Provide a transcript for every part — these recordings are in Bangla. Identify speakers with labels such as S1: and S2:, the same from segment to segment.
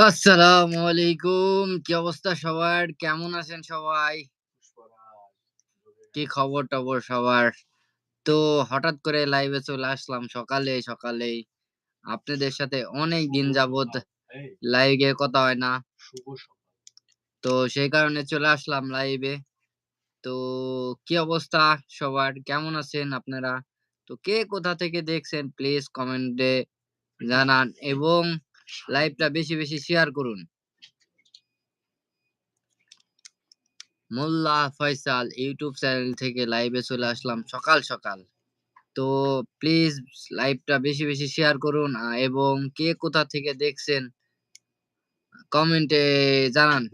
S1: আসসালামু আলাইকুম। কি অবস্থা সবার? কেমন আছেন সবাই? কি খবর টবর সবার? তো হঠাৎ করে লাইভে চলে আসলাম সকালে, সকালেই। আপনাদের সাথে অনেক দিন যাবত লাইভে কথা হয় না। তো সেই কারণে চলে আসলাম লাইভে তো কি অবস্থা সবার? কেমন আছেন আপনারা? তো কে কোথা থেকে দেখছেন প্লিজ কমেন্টে জানান। এবং লাইভটা বেশি বেশি শেয়ার করুন। মোল্লা ফয়সাল ইউটিউব চ্যানেল থেকে লাইভে চলে আসলাম সকাল সকাল। তো প্লিজ লাইভটা বেশি বেশি শেয়ার করুন এবং কে কোথা থেকে দেখছেন কমেন্টে জানান।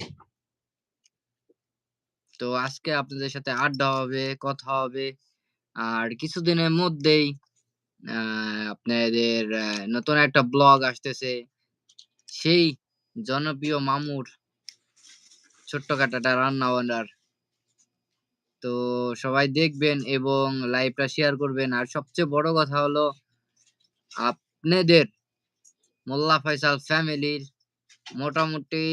S1: তো আজকে আপনাদের সাথে আড্ডা হবে, কথা হবে, আর কিছুদিনের মধ্যেই আপনাদের নতুন একটা ব্লগ আসতেছে। সেই জনপ্রিয় মামুর ছোট্ট কাটাটা রান্না বান্নার। তো সবাই দেখবেন এবং লাইভটা শেয়ার করবেন। আর সবচেয়ে বড় কথা হলো, আপনাদের মোল্লা ফয়সাল ফ্যামিলির মোটামুটি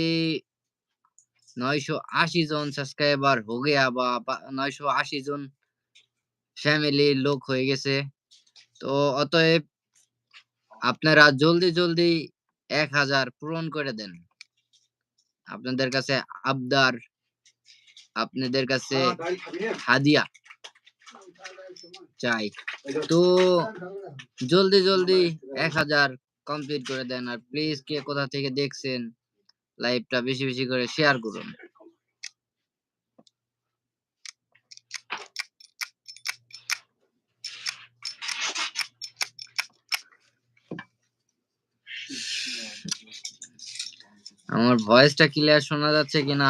S1: নয়শো আশি জন সাবস্ক্রাইবার হো গিয়া বা নয়শো আশি জন ফ্যামিলির লোক হয়ে গেছে। তো অতএব আপনারা জলদি জলদি এক হাজার পূরণ করে দেন। আপনাদের কাছে আবদার আপনাদের কাছে হাদিয়া চাই। তো জলদি জলদি এক হাজার কমপ্লিট করে দেন। আর প্লিজ কে কোথা থেকে দেখছেন লাইভটা বেশি বেশি করে শেয়ার করুন। আমার ভয়েসটা ক্লিয়ার শোনা যাচ্ছে কিনা.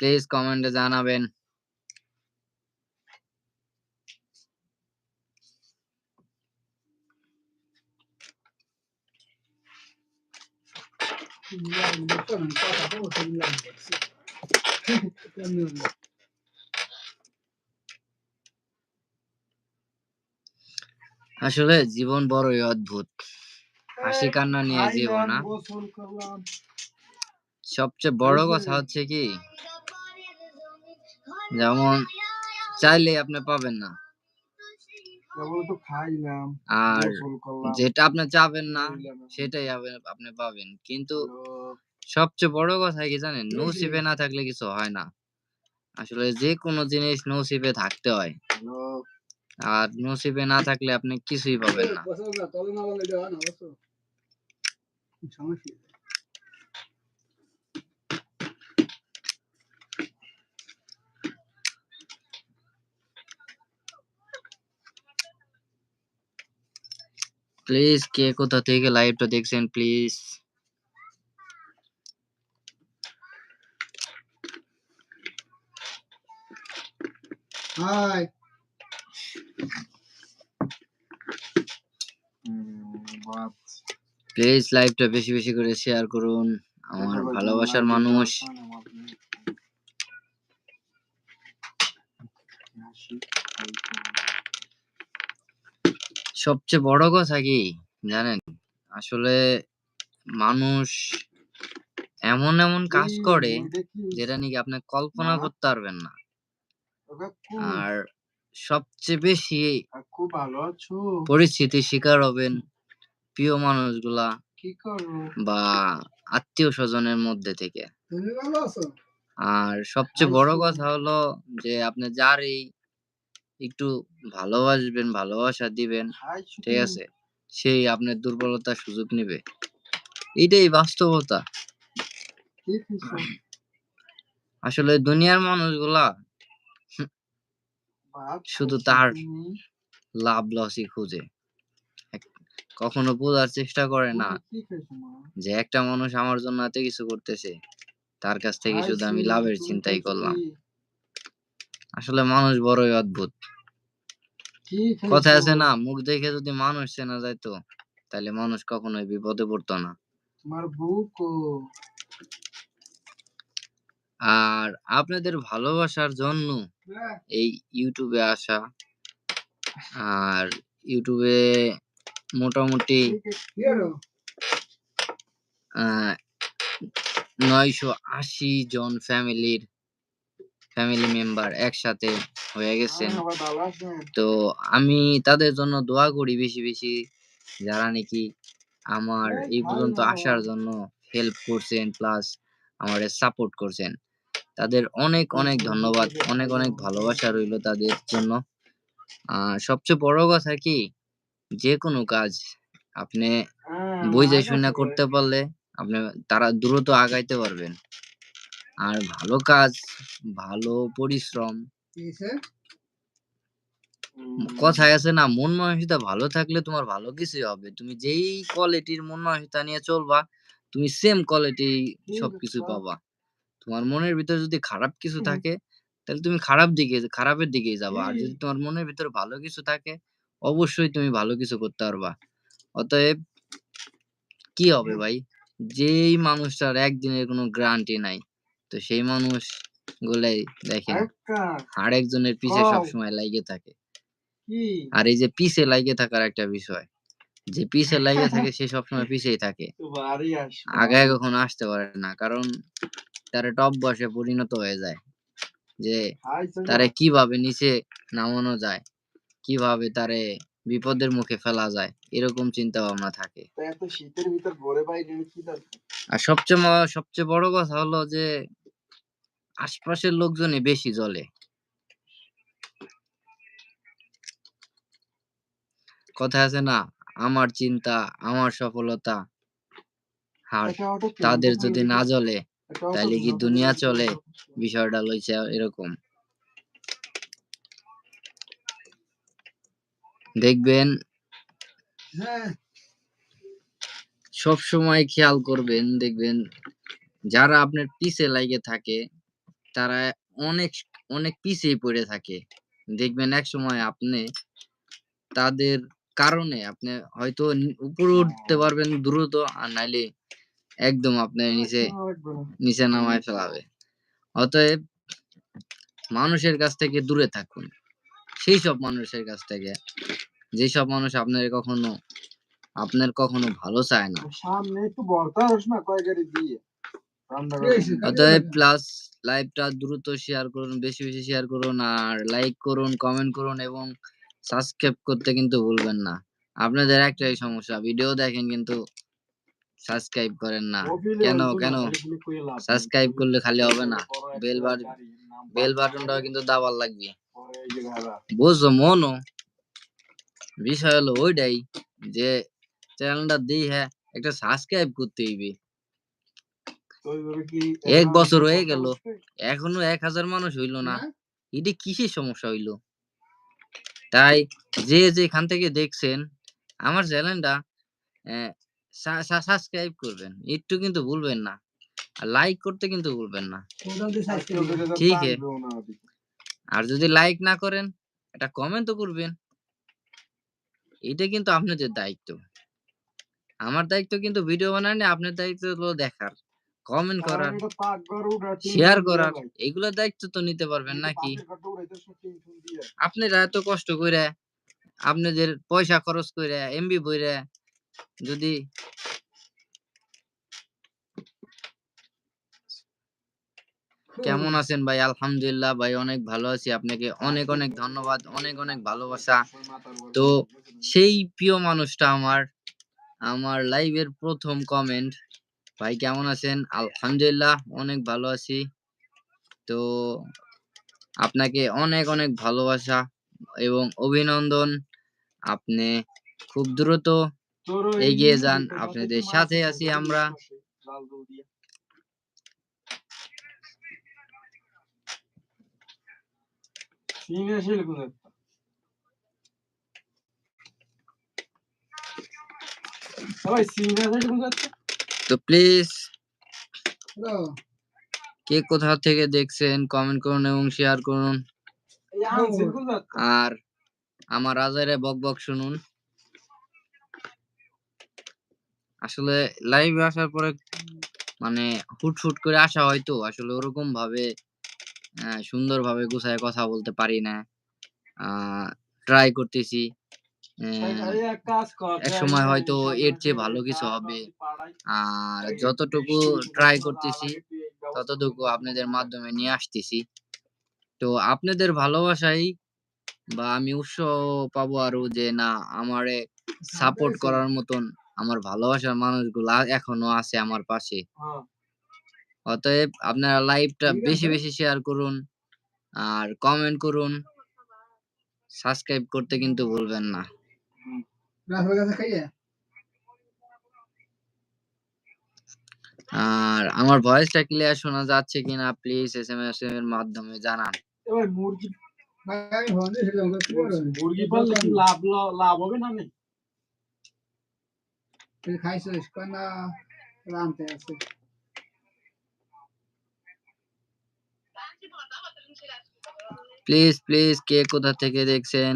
S1: প্লিজ কমেন্টে জানাবেন। আসলে জীবন বড়ই অদ্ভুত। হাসি কান্না নিয়ে জীবন না সবচেয়ে বড় কথা হচ্ছে কি যেমন চাইলে আপনি পাবেন না। আর যেটা আপনি চাবেন না সেটাই আপনি- পাবেন। কিন্তু সবচেয়ে বড় কথা কি জানেন? নসিবে না থাকলে কিছু হয় না। আসলে যে কোনো জিনিস নসিবে থাকতে হয়। আর নসিবে না থাকলে আপনি কিছুই পাবেন না। প্লিজ কে? কোথা থেকে লাইভটা দেখছেন please
S2: high hmm, Baat.
S1: Please লাইভটা বেশি বেশি করে শেয়ার করুন। আমার ভালোবাসার মানুষ। সবচেয়ে বড় কথা কি জানেন? আসলে মানুষ এমন এমন কাজ করে যেটা নাকি আপনি কল্পনা করতে পারবেন না। আর সবচেয়ে বেশি
S2: খুব ভালো আছো?
S1: পরিস্থিতির শিকার হবেন প্রিয় মানুষগুলা
S2: কি করো
S1: বা আত্মীয় স্বজনের মধ্যে থেকে।
S2: তুমি ভালো আছো?
S1: আর সবচেয়ে বড় কথা হলো যে আপনি যারই একটু ভালোবাসবেন ভালোবাসা দিবেন ঠিক আছে সেই আপনার দুর্বলতার সুযোগ নেবে। এটাই বাস্তবতা। আসলে দুনিয়ার মানুষগুলা শুধু তার লাভ লসই খুঁজে। কখনো বোঝার চেষ্টা করে না যে একটা মানুষ আমার জন্য এত কিছু করতেছে তার কাছ থেকে শুধু আমি লাভের চিন্তাই করলাম। আসলে মানুষ বড়ই অদ্ভুত। কথা আছে না মুখ দেখে যদি মানুষ চেনা যাইতো তাহলে মানুষ কখনোই বিপদে পড়তো না।
S2: তোমার বুক
S1: আর আপনাদের ভালোবাসার জন্য এই ইউটিউবে আসা আর ইউটিউবে মোটামুটি নয়শো আশি জন ফ্যামিলির ফ্যামিলি মেম্বার একসাথে হয়ে গেছেন।
S2: হ্যাঁ?
S1: তো আমি তাদের জন্য দোয়া করি বেশি, বেশি যারা নাকি আমার
S2: এই
S1: এই পর্যন্ত আসার জন্য হেল্প করছেন প্লাস আমারে সাপোর্ট করছেন। তাদের অনেক, অনেক ধন্যবাদ। অনেক, অনেক ভালোবাসা রইল তাদের জন্য। সবচেয়ে বড় কথা কি যেকোনো কাজ আপনি
S2: হ্যাঁ,
S1: বুইঝা
S2: মার
S1: করতে পারলে আপনি তারা দ্রুত আগাইতে পারবেন। আর ভালো কাজ, ভালো পরিশ্রম। কথায় আছে না মন মানসিকতা ভালো থাকলে তোমার ভালো কিছুই হবে। তুমি যেই কোয়ালিটির মন মানসিকতা নিয়ে চলবা, তুমি সেম কোয়ালিটি সবকিছু পাবা। তোমার মনের ভিতরে যদি খারাপ কিছু
S2: হুম।
S1: থাকে, তাহলে তুমি খারাপ দিকে খারাপের দিকেই যাবা। আর
S2: হুম।
S1: যদি তোমার মনের ভিতরে ভালো কিছু থাকে, অবশ্যই তুমি ভালো কিছু করতে পারবা। অতএব কি হবে ভাই? যেই মানুষটার একদিনের কোনো গ্যারান্টি নাই, তো সেই মানুষ গুলাই দেখেন
S2: আরেকটা
S1: আরেকজনের পিছে। সবসময় লাইগে থাকে।
S2: কি?
S1: আর এই যে পিছে লাইগে থাকার একটা বিষয়। যে পিছে লাইগা থাকে সে সবসময় পিছেই থাকে।
S2: তো বাড়ি আসবা।
S1: আগায় কখনো আসতে পারে না। কারণ তার টপ অভ্যাসে পরিণত হয়ে যায়। যে তারে কীভাবে নিচে নামানো যায়, কীভাবে তারে বিপদের মুখে ফেলা যায়, এরকম চিন্তা ভাবনা থাকে।
S2: শীতের ভিতর?
S1: আর সবচেয়ে সবচেয়ে বড় কথা হলো যে আশপাশের লোকজনই বেশি জ্বলে। কথা আছে না? আমার চিন্তা, আমার সফলতা আর
S2: কিনতে
S1: তাদের যদি না জ্বলে, তাইলে কি দুনিয়া চলে? বিষয়টা লইছে এরকম। দেখবেন
S2: হ্যাঁ।
S1: সবসময় খেয়াল করবেন, দেখবেন যারা আপনার পিছে লাইগে থাকে, তারা অনেক, অনেক পিছেই পড়ে থাকে। দেখবেন এক সময় আপনি তাদের কারণে আপনি হয়তো উপরে উঠতে পারবেন দ্রুত আর নাইলে একদম আপনার নিচে, নিচে নামায় ফেলাবে। অতএব মানুষের কাছ থেকে দূরে থাকুন। সেই সব মানুষের কাছ থেকে, যেসব মানুষ আপনার কখনো আপনার কখনো ভালো চায় না। অতএব প্লাস লাইভটা দ্রুত শেয়ার করুন, বেশি, বেশি শেয়ার করুন আর লাইক করুন, কমেন্ট করুন এবং সাবস্ক্রাইব করতে কিন্তু ভুলবেন না। আপনাদের একটাই সমস্যা, ভিডিও দেখেন কিন্তু সাবস্ক্রাইব করেন না। কেন, কেন? সাবস্ক্রাইব করলে খালি হবে না। বেল বাট বেল বাটনটাও কিন্তু দাবার লাগবে। বুঝছ মনো? বিষয় হলো ওইটাই যে চ্যানেলটা দেইখা একটা সাবস্ক্রাইব করতে হইবে। এক বছর হয়ে গেল। এখনও ১০০০ মানুষ হইল না। এটি কিসের সমস্যা হইল? তাই যে যেখান থেকে দেখছেন আমার চ্যানেলটা সাবস্ক্রাইব করবেন। একটু কিন্তু ভুলবেন না। আর লাইক করতে কিন্তু ভুলবেন না। ঠিক। আর যদি লাইক না করেন, একটা কমেন্ট তো করবেন। এটা কিন্তু আপনাদের দায়িত্ব। আমার দায়িত্ব কিন্তু ভিডিও বানানো আপনার দায়িত্ব হলো দেখার, কমেন্ট করার, শেয়ার করার। এগুলার দায়িত্ব তো নিতে পারবেন নাকি? আপনারা এত কষ্ট কইরা, আপনাদের পয়সা খরচ কইরা, এমবি ভইরা যদি কেমন আছেন ভাই? আলহামদুলিল্লাহ ভাই অনেক ভালো আছি। আপনাকে অনেক, অনেক ধন্যবাদ। অনেক, অনেক ভালোবাসা। তো সেই প্রিয় মানুষটা আমার, আমার লাইভের প্রথম কমেন্ট, "ভাই কেমন আছেন?" আলহামদুলিল্লাহ অনেক ভালো আছি। তো আপনাকে অনেক, অনেক ভালোবাসা এবং অভিনন্দন। আপনি খুব দ্রুত এগিয়ে যান। আপনাদের সাথে আছি আমরা। তো প্লিজ কে কোথা থেকে দেখছেন কমেন্ট করুন এবং শেয়ার করুন। আর আমার রাজারে বক বক শুনুন। আসলে লাইভে আসার পরে মানে হুট, হুট করে আসা হয় তো। আসলে ওরকম ভাবে অ্যা সুন্দরভাবে গুছায়ে কথা বলতে পারি না। ট্রাই করতেছি।
S2: এক
S1: একসময় হয়তো এর চেয়ে ভালো কিছু হবে। আর যতটুকু ট্রাই করতেছি ততটুকু আপনাদের মাধ্যমে নিয়ে আসতেছি। তো আপনাদের ভালোবাসাই বা আমি উৎসাহ পাবো আরও যে না আমারে সাপোর্ট করার মতন আমার ভালোবাসার মানুষগুলা এখনও আছে আমার পাশে।
S2: হ্যাঁ,
S1: অতএব আপনারা লাইভটা বেশি, বেশি শেয়ার করুন। আর কমেন্ট করুন। সাবস্ক্রাইব করতে কিন্তু ভুলবেন না। আর আমার ভয়েসটা ক্লিয়ার শোনা যাচ্ছে কিনা প্লিজ এসএমএস এর মাধ্যমে জানান।
S2: মুরগি পাললে কি লাভ লাভ হবে না
S3: আছে
S1: প্লিজ, প্লিজ কে কোথা থেকে দেখছেন?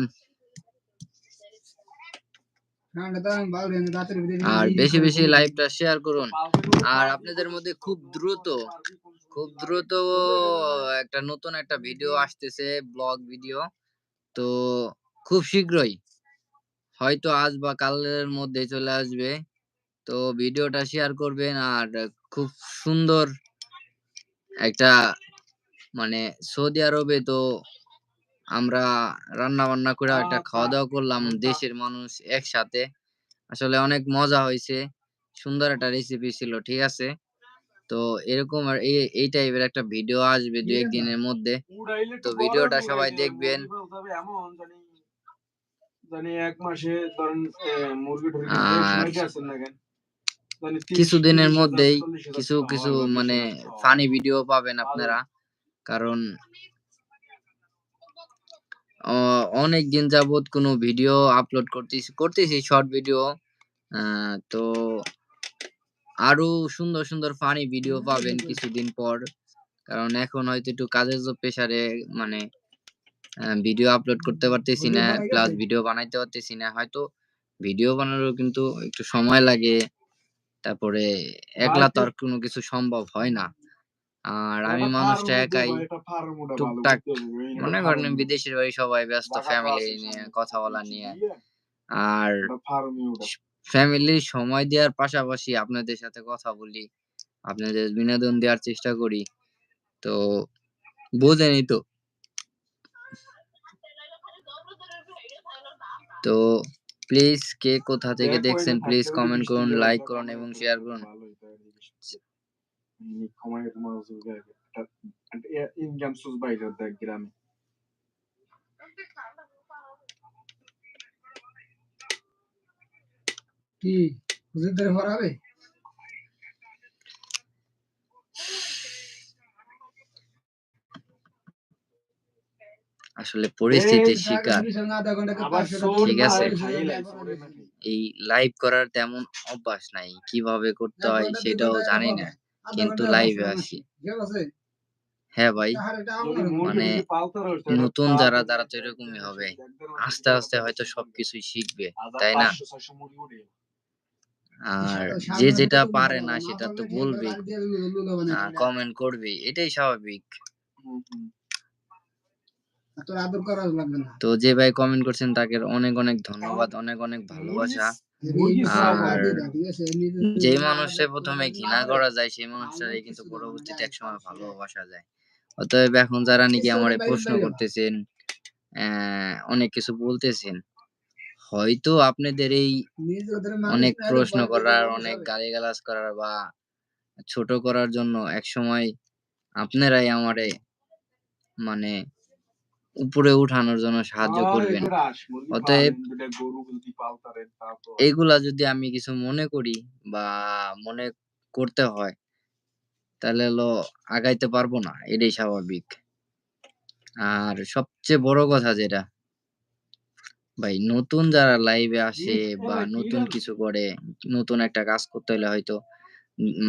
S1: আর বেশি, বেশি লাইভটা শেয়ার করুন। আর আপনাদের মধ্যে খুব দ্রুত, খুব দ্রুত একটা নতুন একটা ভিডিও আসতেছে ব্লগ ভিডিও। তো খুব শীঘ্রই হয়তো আজ বা কালের মধ্যে চলে আসবে। তো ভিডিওটা শেয়ার করবেন আর খুব সুন্দর একটা মানে সৌদি আরবে তো আমরা রান্না বান্না করে একটা খাওয়া দাওয়া করলাম দেশের মানুষ একসাথে। আসলে অনেক মজা হয়েছে সুন্দর একটা রেসিপি ছিল। ঠিক আছে? তো এরকম আর এই এই টাইপের একটা ভিডিও আসবে ২-১ দিনের মধ্যে। তো ভিডিওটা সবাই দেখবেন।
S2: এক মাসে ধরেন মুরগি
S1: কিছুদিনের মধ্যেই কিছু, কিছু মানে ফানি ভিডিও পাবেন আপনারা। কারণ অনেক দিন যাবত কোনো ভিডিও আপলোড করতেছি করতেছি শর্ট ভিডিও। তো আরও সুন্দর, সুন্দর ফানি ভিডিও পাবেন কিছুদিন পর। কারণ এখন হয়তো একটু কাজের জ প্রেশারে মানে ভিডিও আপলোড করতে পারতেছি না। প্লাস ভিডিও বানাইতে পারতেছি না। হয়তো ভিডিও বানানোর কিন্তু একটু সময় লাগে। তারপরে একলা তো আর কোনো কিছু সম্ভব হয় না। আর আমি মানুষটা একাই। টুকটাক মনে করেন বিদেশের বাড়ি সবাই ব্যস্ত ফ্যামিলি নিয়ে কথা বলা নিয়ে। আর। ফ্যামিলির সময় দেওয়ার পাশাপাশি আপনাদের সাথে কথা বলি। আপনাদের বিনোদন দেওয়ার চেষ্টা করি। তো বোঝেনি তো। তো প্লিজ কে কোথা থেকে দেখছেন প্লিজ কমেন্ট করুন, লাইক করুন এবং শেয়ার করুন।
S2: কি বুঝতে জিনিসটা। এমনি কমাইয়ের মাঝে একটা একটা ইনকাম সোর্স বাইরে দেয় গ্রামে।
S3: কি হুজুর ধরে ভরাবে
S1: আসলে পরিস্থিতির শিকার। ঠিক আছে। এই লাইভ করার তেমন অভ্যাস নাই। কীভাবে করতে হয় সেটাও জানি না। কিন্তু লাইভে আসি। হ্যাঁ ভাই। মানে নতুন যারা তারা তো এরকমই হবে। আস্তে, আস্তে হয়তো সবকিছুই শিখবে। তাই না? আর যে যেটা পারে না সেটা তো
S3: দিবে।
S1: কমেন্ট করবেই। এটাই স্বাভাবিক।
S2: হুম, হুম।
S3: তোর আদর করা লাগবে না
S1: তো যে ভাই কমেন্ট করছেন তাকে অনেক, অনেক ধন্যবাদ। অনেক, অনেক ভালোবাসা। আর যেই মানুষকে ১ম ঘৃণা করা যায় সেই মানুষটারই কিন্তু পরবর্তীতে একসময় ভালোবাসা যায়। অতএব এখন যারা নাকি আমারে প্রশ্ন করতেছেন, অনেক কিছু বলতেছেন। হয়তো আপনাদের এই অনেক প্রশ্ন করার, অনেক। গালিগালাজ করার বা ছোট করার জন্য একসময় আপনারাই আমারে মানে উপরে উঠানোর জন্য সাহায্য
S2: হয়,
S1: করবেন। অতএব এগুলা যদি আমি কিছু মনে করি বা মনে করতে হয় তাহলে হলো আগাইতে পারব না। এটাই স্বাভাবিক। আর সবচেয়ে বড় কথা যেটা ভাই নতুন যারা লাইভে আসে বা নতুন কিছু করে, নতুন একটা কাজ করতে হলে হয়তো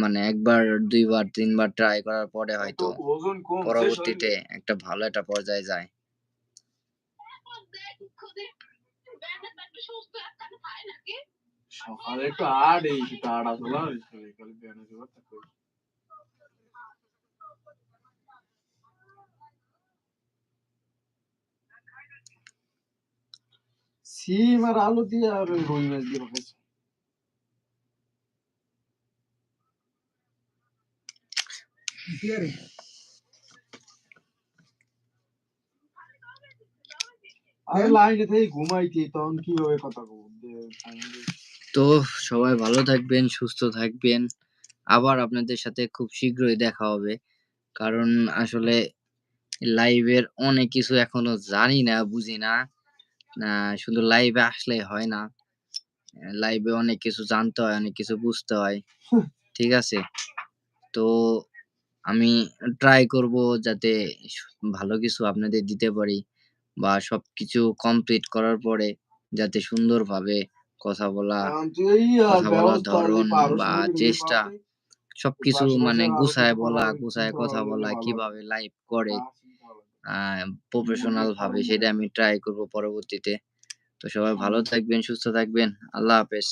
S1: মানে ১ বার, ২ বার, ৩ বার ট্রাই করার পরে হয়তো পরবর্তীতে একটা ভালো একটা পর্যায়ে যায়।
S2: সকালে একটু আট, এই আড়া তোলা বিকালে সিম আর আলু দিয়ে আর রুই মাছ দিয়ে পাকাইছে
S3: ঠিক
S2: আরে লাইনে থেকে ঘুমাইতি তখন কীভাবে কথা কব
S1: তো সবাই ভালো থাকবেন সুস্থ থাকবেন। আবার আপনাদের সাথে খুব শীঘ্রই দেখা হবে। কারণ আসলে লাইভের অনেক কিছু এখনও জানি না বুঝি না। শুধু লাইভে আসলে হয় না। লাইভে অনেক কিছু জানতে হয় অনেক কিছু বুঝতে হয়। ঠিক আছে? তো আমি ট্রাই করব যাতে ভালো কিছু আপনাদের দিতে পারি। বা সবকিছু কমপ্লিট করার পরে যাতে সুন্দরভাবে কথা বলা, কথা বলার ধরন বা চেষ্টা, সবকিছু মানে গুছায় বলা, গুছায় কথা বলা, কীভাবে লাইভ করে প্রফেশনাল ভাবে সেটা আমি ট্রাই করব পরবর্তীতে। তো সবাই ভালো থাকবেন, সুস্থ থাকবেন, আল্লাহ হাফেজ।